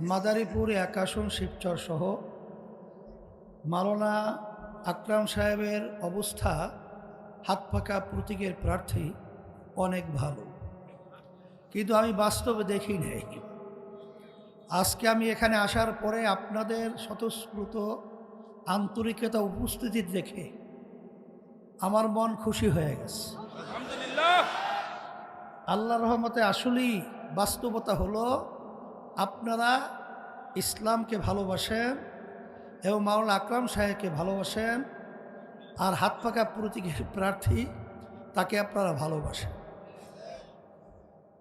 মাদারীপুর এক আসন শিবচর সহ মাওলানা আকরাম সাহেবের অবস্থা হাত পাকা প্রতীকের প্রার্থী অনেক ভালো। কিন্তু আমি বাস্তবে দেখি নেই। আজকে আমি এখানে আসার পরে আপনাদের স্বতঃস্ফূর্ত আন্তরিকতা উপস্থিতি দেখে আমার মন খুশি হয়ে গেছে। আল্লাহ রহমতে আসলেই বাস্তবতা হলো আপনারা ইসলামকে ভালোবাসেন এবং মাওলানা আকরাম সাহেবকে ভালোবাসেন আর হাত পাকা প্রতীকের প্রার্থী, তাকে আপনারা ভালোবাসেন।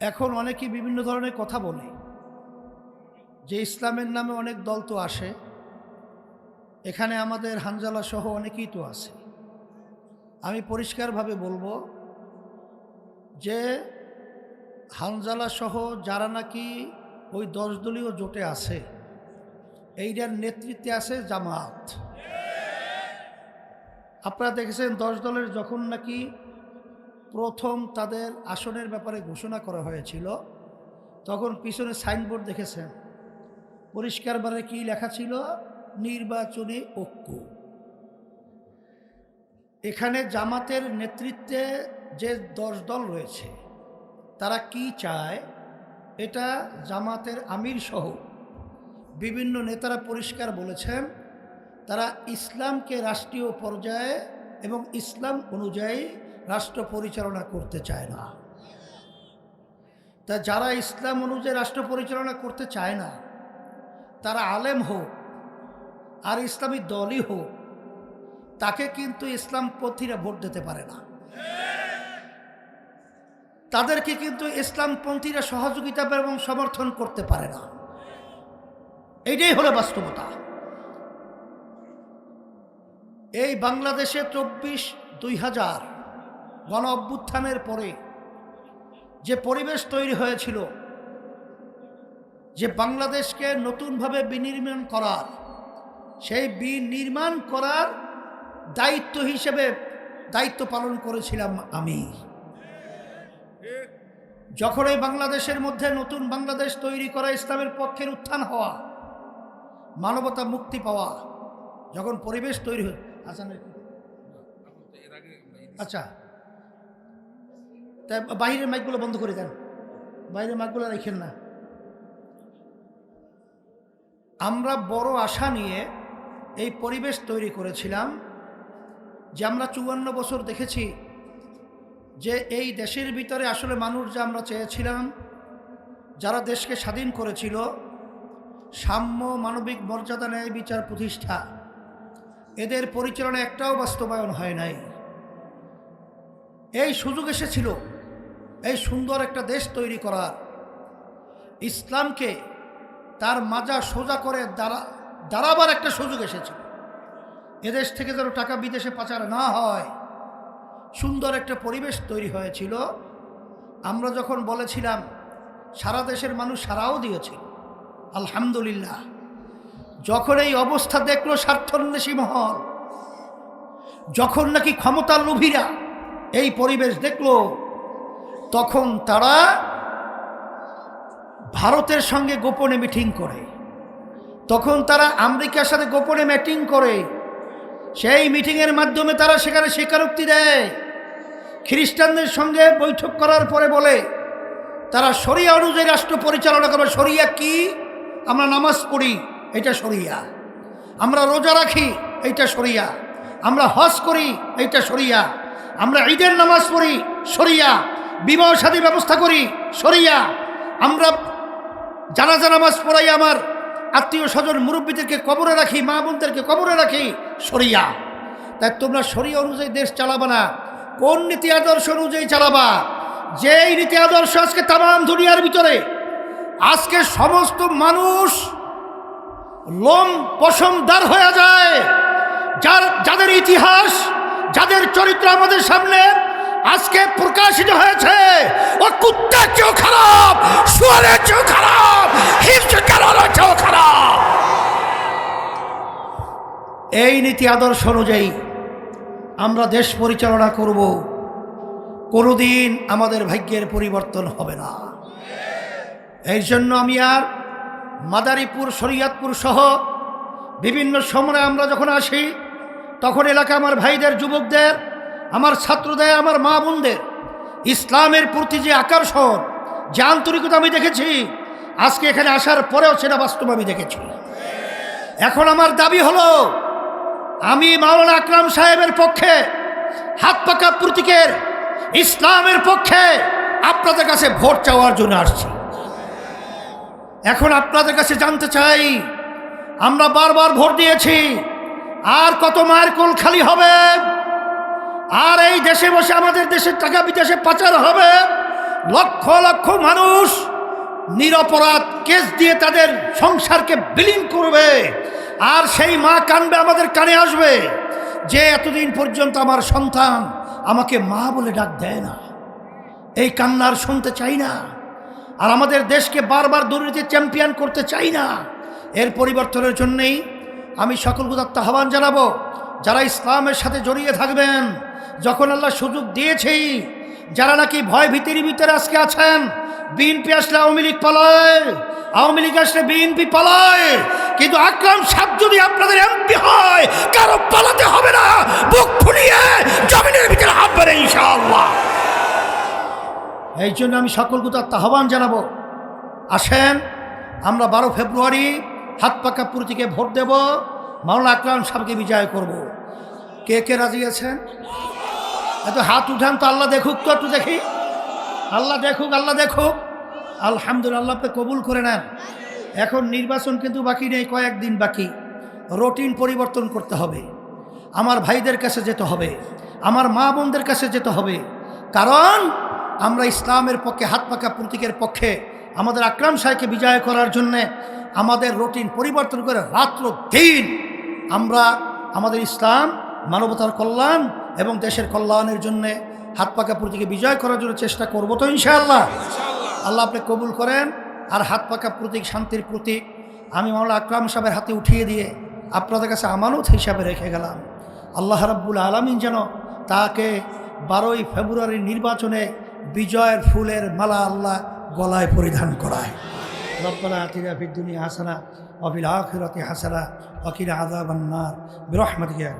এখন অনেকেই বিভিন্ন ধরনের কথা বলে যে ইসলামের নামে অনেক দল তো আসে, এখানে আমাদের হানজালা সহ অনেকেই তো আছে। আমি পরিষ্কারভাবে বলব যে হানজালা সহ যারা নাকি ওই দশ দলীয় জোটে আছে এইটার নেতৃত্বে আছে জামাত। আপনারা দেখেছেন, দশ দলের যখন নাকি প্রথম তাদের আসনের ব্যাপারে ঘোষণা করা হয়েছিল, তখন পিছনে সাইনবোর্ড দেখেছেন। পরিষ্কারভাবে কি লেখা ছিল? নির্বাচনী ঐক্য। এখানে জামাতের নেতৃত্বে যে দশ দল রয়েছে, তারা কি চায়? এটা জামাতের আমির সহ বিভিন্ন নেতারা পরিষ্কার বলেছেন, তারা ইসলামকে রাষ্ট্রীয় পর্যায়ে এবং ইসলাম অনুযায়ী রাষ্ট্র পরিচালনা করতে চায় না। তা যারা ইসলাম অনুযায়ী রাষ্ট্র পরিচালনা করতে চায় না, তারা আলেম হোক আর ইসলামী দলই হোক, তাকে কিন্তু ইসলাম ইসলামপন্থীরা ভোট দিতে পারে না। তাদেরকে কিন্তু ইসলামপন্থীরা সহযোগিতা এবং সমর্থন করতে পারে না। এইটাই হলো বাস্তবতা। এই বাংলাদেশে চব্বিশ দুই হাজার গণ অভ্যুত্থানের পরে যে পরিবেশ তৈরি হয়েছিল, যে বাংলাদেশকে নতুনভাবে বিনির্মাণ করার, সেই বিনির্মাণ করার দায়িত্ব হিসেবে দায়িত্ব পালন করেছিলাম আমি। যখন এই বাংলাদেশের মধ্যে নতুন বাংলাদেশ তৈরি করা ইসলামের পক্ষের উত্থান হওয়া মানবতা মুক্তি পাওয়া যখন পরিবেশ তৈরি হয়। আচ্ছা আচ্ছা। তা বাইরের মাইকগুলো বন্ধ করে দেন। বাইরের মাইকগুলো রেখেন না। আমরা বড় আশা নিয়ে এই পরিবেশ তৈরি করেছিলাম যে আমরা চুয়ান্ন বছর দেখেছি যে এই দেশের ভিতরে আসলে মানুষ যা আমরা চেয়েছিলাম যারা দেশকে স্বাধীন করেছিল সাম্য মানবিক মর্যাদা ন্যায় বিচার প্রতিষ্ঠা। এদের পরিচালনা একটাও বাস্তবায়ন হয় নাই। এই সুযোগ এসেছিল, এই সুন্দর একটা দেশ তৈরি করার। ইসলামকে তার মাজা সোজা করে দাঁড়া, দাঁড়াবার একটা সুযোগ এসেছিল। এদেশ থেকে যেন টাকা বিদেশে পাচার না হয়, সুন্দর একটা পরিবেশ তৈরি হয়েছিল। আমরা যখন বলেছিলাম, সারা দেশের মানুষ সারাও দিয়েছিল আলহামদুলিল্লাহ। যখন এই অবস্থা দেখল স্বার্থন্বেষী মহল, যখন নাকি ক্ষমতার লোভীরা এই পরিবেশ দেখল, তখন তারা ভারতের সঙ্গে গোপনে মিটিং করে। তখন তারা আমেরিকার সাথে গোপনে মিটিং করে। সেই মিটিংয়ের মাধ্যমে তারা সেখানে স্বীকারোক্তি দেয়। খ্রিস্টানদের সঙ্গে বৈঠক করার পরে বলে, তারা শরিয়া অনুযায়ী রাষ্ট্র পরিচালনা করবে। শরিয়া কি? আমরা নামাজ পড়ি, এটা শরিয়া। আমরা রোজা রাখি এইটা শরিয়া। আমরা হজ করি এইটা শরিয়া। আমরা ঈদের নামাজ পড়ি, শরিয়া। বিবাহ সাদী ব্যবস্থা করি সরিয়া আমরা জানাজা নামাজ পড়াই, আমার আত্মীয় স্বজন মুরব্বীদেরকে কবরে রাখি, মা বোনদেরকে কবরে রাখি সরিয়া তাই তোমরা সরিয়া অনুযায়ী দেশ চালাবা না, কোন নীতি আদর্শ অনুযায়ী চালাবা? যেই নীতি আদর্শ আজকে তাম দুনিয়ার ভিতরে আজকে সমস্ত মানুষ লোম পশমদার হয়ে যায়। যার, যাদের ইতিহাস, যাদের চরিত্র আমাদের সামনে আজকে প্রকাশিত হয়েছে, ও কুত্তার চেয়েও খারাপ, শুয়ারের চেয়েও খারাপ হিংসে কারণের চেয়েও খারাপ। এই নীতি আদর্শ অনুযায়ী আমরা দেশ পরিচালনা করব। কোনোদিন আমাদের ভাগ্যের পরিবর্তন হবে না। এই জন্য আমি আর মাদারীপুর, শরিয়াতপুর সহ বিভিন্ন সময়ে আমরা যখন আসি, তখন এলাকা আমার ভাইদের, যুবকদের, আমার ছাত্রদের, আমার মা বোনদের ইসলামের প্রতি যে আকর্ষণ, যে আন্তরিকতা আমি দেখেছি, আজকে এখানে আসার পরেও সেটা বাস্তব আমি দেখেছি। এখন আমার দাবি হলো, আমি মাওলানা আকরাম সাহেবের পক্ষে হাত পাকা প্রতীকের ইসলামের পক্ষে আপনাদের কাছে ভোট চাওয়ার জন্য আসছি। এখন আপনাদের কাছে জানতে চাই, আমরা বারবার ভোট দিয়েছি, আর কত মায়ের কোল খালি হবে? আর এই দেশে বসে আমাদের দেশের টাকা বিদেশে পাচার হবে? লক্ষ লক্ষ মানুষ নিরপরাধ কেস দিয়ে তাদের সংসারকে বিলীন করবে, আর সেই মা কানবে আমাদের কানে আসবে, যে এতদিন পর্যন্ত আমার সন্তান আমাকে মা বলে ডাক দেয় না। এই কান্নার শুনতে চাই না। আর আমাদের দেশকে বারবার দুর্নীতির চ্যাম্পিয়ন করতে চাই না। এর পরিবর্তনের জন্যেই আমি সকল গুদাত্ত আহ্বান জানাব, যারা ইসলামের সাথে জড়িয়ে থাকবেন। যখন আল্লাহ সুযোগ দিয়েছেই যারা নাকি ভয় ভীতির ভিতরে আজকে আছেন বিএনপি আসলে আওয়ামী লীগ পালায়, আওয়ামী লীগ আসলে বিএনপি পালায়, কিন্তু আকরাম সাহেব যদি আপনাদের এমপি হয়, কারও পালাতে হবে না। এই জন্য আমি সকল গুতার আহ্বান জানাব। আসেন, আমরা বারো ফেব্রুয়ারি হাত পাকা প্রতীকে ভোট দেব। মাওলানা আকরাম সাহেবকে বিজয় করব। কে কে রাজি আছেন? এত হাত উঠান তো আল্লাহ দেখুক তো, একটু দেখি। আল্লাহ দেখুক আল্লাহ দেখুক। আলহামদুলিল্লাহ, আপনি কবুল করে নেন। এখন নির্বাচন কিন্তু বাকি নেই, কয়েকদিন বাকি। রুটিন পরিবর্তন করতে হবে। আমার ভাইদের কাছে যেতে হবে। আমার মা বোনদের কাছে যেতে হবে। কারণ আমরা ইসলামের পক্ষে, হাত পাকা প্রতীকের পক্ষে, আমাদের আকরাম সাহেবকে বিজয় করার জন্যে আমাদের রুটিন পরিবর্তন করে রাত্র দিন আমরা আমাদের ইসলাম, মানবতার কল্যাণ এবং দেশের কল্যাণের জন্যে হাত পাকা প্রতীকে বিজয় করার জন্য চেষ্টা করব তো ইনশাআল্লাহ। আল্লাহ আপনি কবুল করেন। আর হাত পাকা প্রতীক, শান্তির প্রতীক আমি মাওলা আকরাম সাহেবের হাতে উঠিয়ে দিয়ে আপনাদের কাছে আমানত হিসাবে রেখে গেলাম। আল্লাহ রাব্বুল আলমিন যেন তাকে বারোই ফেব্রুয়ারির নির্বাচনে বিজয়ের ফুলের মালা আল্লাহ গলায় পরিধান করায়। রব্বানা আতিনা ফিদ দুনিয়া হাসানা অবিল আখিরাতি হাসানা অকিরা আযাবান নার। বিরহমাতিকা